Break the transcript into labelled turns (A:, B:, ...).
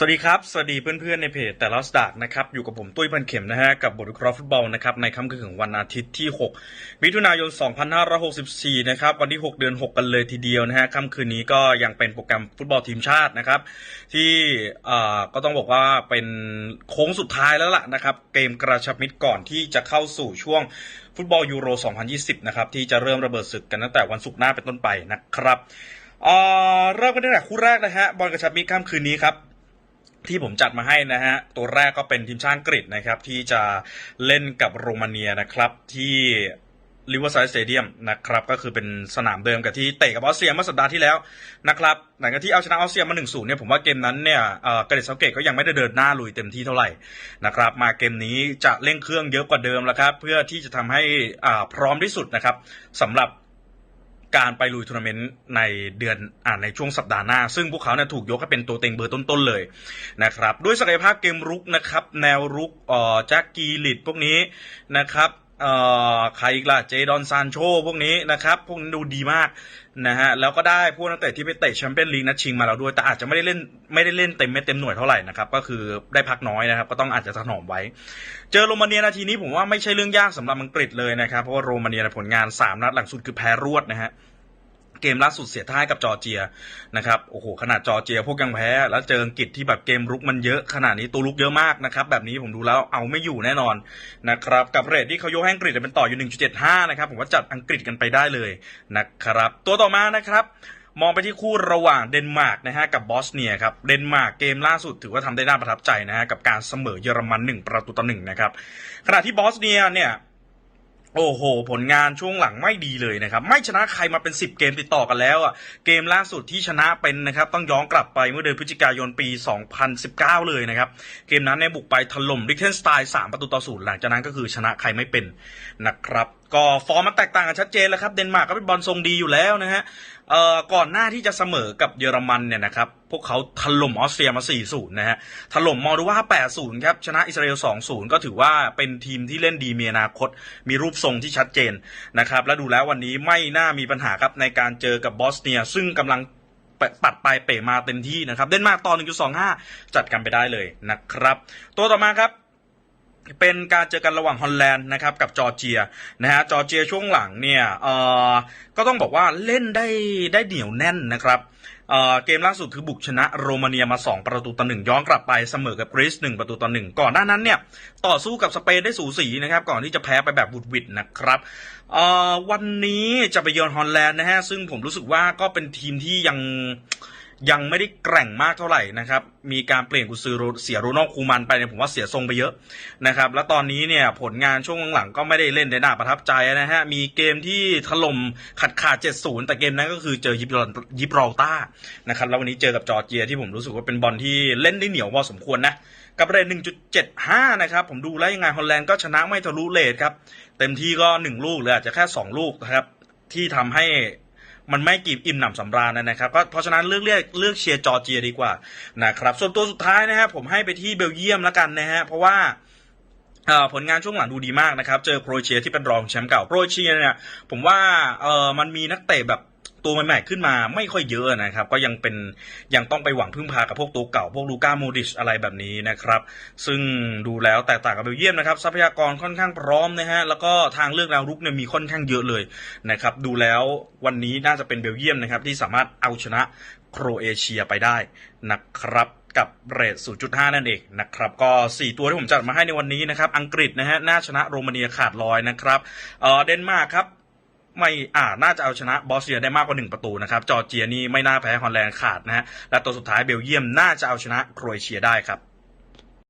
A: สวัสดีครับ สวัสดีเพื่อนๆในเพจแต่ละสตาร์นะครับ อยู่กับผมตุ้ยพันเข็มนะฮะ กับบทวิเคราะห์ฟุตบอลนะครับ ในค่ำคืนของวันอาทิตย์ที่ 6 มิถุนายน 2564 นะครับ วันที่ 6 เดือน 6 กันเลยทีเดียวนะฮะ ค่ำคืนนี้ก็ยังเป็นโปรแกรมฟุตบอลทีมชาตินะครับ ที่อ่าก็ต้องบอกว่าเป็นโค้งสุดท้ายแล้วล่ะนะครับ เกมกระชับมิตรก่อนที่จะเข้าสู่ช่วงฟุตบอลยูโร 2020 นะครับ ที่จะเริ่มระเบิดศึกกันตั้งแต่วันศุกร์หน้าเป็นต้นไปนะครับเอ่อเริ่มกันตั้งแต่คู่แรกนะฮะบอลกระชับมิตรค่ำคืนนี้ครับ ที่ผมจัดมาให้นะฮะ ตัวแรกก็เป็นทีมชาติอังกฤษนะครับ ที่จะเล่นกับโรมาเนียนะครับที่ลิเวอร์ i ซด์สเตเดียมนะครับก็คือเป็นสนามเดิมกับที่เตะกับออสเตรียเมื่อสัปดาห์ที่แล้วนะครับหลังจากที่เอาชนะออสเตรียมา 1-0 เนี่ยผมว่าเกมนั้นเนี่ยเกระเดซาเกตก็ยังไม่ได้เดินหน้าลุยเต็มที่เท่าไหร่นะครับมาเกมนี้จะเร่งเครื่องเยอะกว่าเดิมแล้วครับเพื่อที่จะทำให้พร้อมที่สุดนะครับสำหรับ การไปลุยทัวร์นาเมนต์ในเดือนอ่าในช่วงสัปดาห์หน้า ซึ่งพวกเขาเนี่ยถูกยกให้เป็นตัวเต็งเบอร์ต้นๆเลยนะครับด้วยศักยภาพเกมรุกนะครับ แนวรุกเอ่อแจ็คกีลิดพวกนี้นะครับเอ่อใครอีกล่ะเจดอนซานโชพวกนี้นะครับ พวกนี้ดูดีมาก นะฮะแล้วก็ได้พวกนักเตะที่ไปเตะแชมเปี้ยนลีกนัดชิงมาแล้วด้วย แต่อาจจะไม่ได้เล่นไม่ได้เล่นเต็มเม็ดเต็มหน่วยเท่าไหร่นะครับก็คือได้พักน้อยนะครับ ก็ต้องอาจจะถนอมไว้ เจอโรมาเนียนาทีนี้ผมว่าไม่ใช่เรื่องยากสำหรับอังกฤษเลยนะครับเพราะว่าโรมาเนียผลงาน 3 นัดหลังสุดคือแพ้รวดนะฮะ เกมล่าสุดเสียท่ายกับจอร์เจียนะครับโอ้โหขนาดจอร์เจีย พวกยังแพ้ แล้วเจออังกฤษที่แบบเกมรุกมันเยอะขนาดนี้ตัวลุกเยอะมากนะครับแบบนี้ผมดูแล้วเอาไม่อยู่แน่นอนนะครับกับเรทที่เขายกให้อังกฤษเป็นต่ออยู่ 1.75 นะครับผมว่าจัดอังกฤษกันไปได้เลยนะครับ ตัวต่อมานะครับมองไปที่คู่ระหว่างเดนมาร์กนะฮะกับบอสเนียครับเดนมาร์กเกมล่าสุดถือว่าทำได้น่าประทับใจนะฮะกับการเสมอเยอรมัน1ประตูต่อหนึ่งนะครับขณะที่บอสเนียเนี่ย โอ้โห ผลงานช่วงหลังไม่ดีเลยนะครับ ไม่ชนะใครมาเป็น 10 เกมติดต่อกันแล้วอะ เกมล่าสุดที่ชนะเป็นนะครับ ต้องย้อนกลับไปเมื่อเดือนพฤศจิกายนปี 2019 เลยนะครับ เกมนั้นเนี่ยบุกไปถล่มริกเทนสไตล์3ประตูต่อศูนย์หลังจากนั้นก็คือชนะใครไม่เป็นนะครับ ก็ฟอร์มมันแตกต่างกันชัดเจนแล้วครับเดนมาร์กก็เป็นบอลทรงดีอยู่แล้วนะฮะเอ่อก่อนหน้าที่จะเสมอกับเยอรมันเนี่ยนะครับพวกเขาถล่มออสเตรียมา 4-0 นะฮะถล่มมอลโดวา8-0 ครับ ชนะอิสราเอล 2-0 ก็ถือว่าเป็นทีมที่เล่นดีมีอนาคต มีรูปทรงที่ชัดเจนนะครับ และดูแล้ววันนี้ไม่น่ามีปัญหาครับในการเจอกับบอสเนีย ซึ่งกำลังปัดไปเป๋มาเต็มที่นะครับ เดนมาร์กต่อ1.25 จัดกันไปได้เลยนะครับ ตัวต่อมาครับ เป็นการเจอกันระหว่างฮอลแลนด์นะครับกับจอร์เจียนะฮะจอร์เจียช่วงหลังเนี่ยเอ่อก็ต้องบอกว่าเล่นได้ได้เหนียวแน่นนะครับเอ่อเกมล่าสุดคือบุกชนะโรมาเนียมา 2 ประตูต่อหนึ่งย้อนกลับไปเสมอกับกรีซ1ประตูต่อหนึ่งก่อนหน้านั้นเนี่ยต่อสู้กับสเปนได้สูสีนะครับก่อนที่จะแพ้ไปแบบบุดวิดนะครับเอ่อวันนี้จะไปเยือนฮอลแลนด์นะฮะซึ่งผมรู้สึกว่าก็เป็นทีมที่ยัง ยังไม่ได้แกร่งมากเท่าไหร่นะครับ มีการเปลี่ยนกุซือเสียโรนัลคูมันไปเนี่ยผมว่าเสียทรงไปเยอะนะครับ แล้วตอนนี้เนี่ยผลงานช่วงหลังๆก็ไม่ได้เล่นได้น่าประทับใจนะฮะ มีเกมที่ถล่มขาดขาด70แต่เกมนั้นก็คือเจอยิบรอลยิบรอลต้านะครับ แล้ววันนี้เจอกับจอร์เจียที่ผมรู้สึกว่าเป็นบอลที่เล่นได้เหนียวพอสมควรนะกับเรท1.75 นะครับ ผมดูแล้วยังไงฮอลแลนด์ก็ชนะไม่ทะลุเรทครับ เต็มที่ก็ 1 ลูกหรืออาจจะแค่ 2 ลูกนะครับ ที่ทำให้ มันไม่กี่อิ่มหนำสำราญนะครับ ก็เพราะฉะนั้นเลือกเลือกเลือกเชียร์จอร์เจียดีกว่านะครับ ส่วนตัวสุดท้ายนะครับผมให้ไปที่เบลเยียมแล้วกันนะฮะเพราะว่าผลงานช่วงหลังดูดีมากนะครับ เจอโครเอเชียที่เป็นรองแชมป์เก่า โครเอเชียเนี่ยผมว่าเออมันมีนักเตะแบบ ตัวใหม่ๆขึ้นมาไม่ค่อยเยอะนะครับ ก็ยังเป็นยังต้องไปหวังพึ่งพากับพวกตัวเก่าพวกลูก้าโมดิชอะไรแบบนี้นะครับ ซึ่งดูแล้วแตกต่างกับเบลเยียมนะครับ ทรัพยากรค่อนข้างพร้อมนะฮะแล้วก็ทางเลือกแนวรุกเนี่ยมีค่อนข้างเยอะเลยนะครับ ดูแล้ววันนี้น่าจะเป็นเบลเยียมนะครับที่สามารถเอาชนะโครเอเชียไปได้นะครับกับเรท0.5 นั่นเองนะครับ ก็ 4 ตัวที่ผมจัดมาให้ในวันนี้นะครับ อังกฤษนะฮะน่าชนะโรมาเนียขาดลอยนะครับเออเดนมาร์กครับ ไม่อ่าน่าจะเอาชนะบอสเนียได้มากกว่า 1 ประตูนะครับจอร์เจียนี่ไม่น่าแพ้ฮอลแลนด์ขาดนะฮะและตัวสุดท้ายเบลเยียมน่าจะเอาชนะโครเอเชียได้ครับ